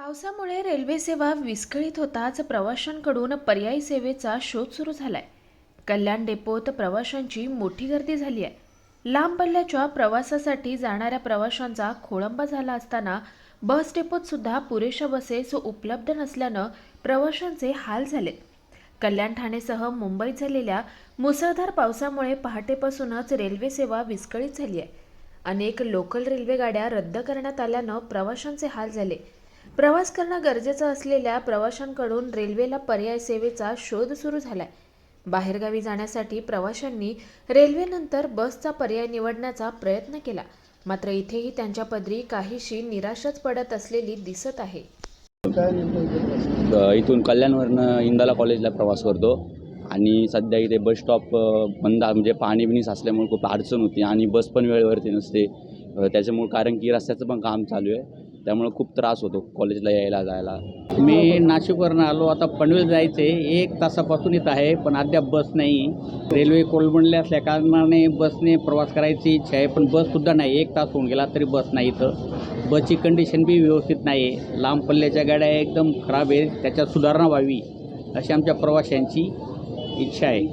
पावसामुळे रेल्वे सेवा विस्कळीत होताच प्रवाशांकडून पर्यायी सेवेचा शोध सुरू झालाय. कल्याण डेपोत प्रवाशांची मोठी गर्दी झाली आहे. लांब पल्ल्याच्या प्रवासासाठी जाणाऱ्या प्रवाशांचा खोळंबा झाला असताना बस डेपोत सुद्धा पुरेशा बसेस उपलब्ध नसल्यानं प्रवाशांचे हाल झालेत कल्याण ठाणेसह मुंबईत झालेल्या मुसळधार पावसामुळे पहाटेपासूनच रेल्वे सेवा विस्कळीत झाली आहे. अनेक लोकल रेल्वे गाड्या रद्द करण्यात आल्यानं प्रवाशांचे हाल झाले. प्रवास करणं गरजेचं असलेल्या प्रवाशांकडून रेल्वेला पर्याय सेवेचा शोध सुरू झालाय. बाहेरगावी जाण्यासाठी प्रवाशांनी रेल्वेनंतर बसचा पर्याय निवडण्याचा प्रयत्न केला. मात्र इथेही त्यांच्या पदरी काहीशी निराशच पडत असलेली दिसत आहे. इथून कल्याणवरनं इंदाला कॉलेजला प्रवास करतो आणि सध्या इथे बस स्टॉप बंद म्हणजे पाणी बिणी साचल्यामुळे खूप अडचण होती आणि बस पण वेळेवरती नसते. त्याच्यामुळे कारण की रस्त्याचं पण काम चालू आहे. त्यामुळं खूप त्रास होतो कॉलेजला यायला जायला. मी नाशिकवरनं आलो आता पनवेल जायचे. एक तासापासून येत आहे पण अद्याप बस नाही. रेल्वे कोलमडले असल्या कारणाने बसने प्रवास करायची इच्छा आहे पण बससुद्धा नाही. एक तास होऊन गेला तरी बस नाही इथं. बसची कंडिशन बी व्यवस्थित नाही. आहे लांब पल्ल्याच्या गाड्या एकदम खराब आहे त्याच्यात सुधारणा व्हावी अशी आमच्या प्रवाशांची इच्छा आहे.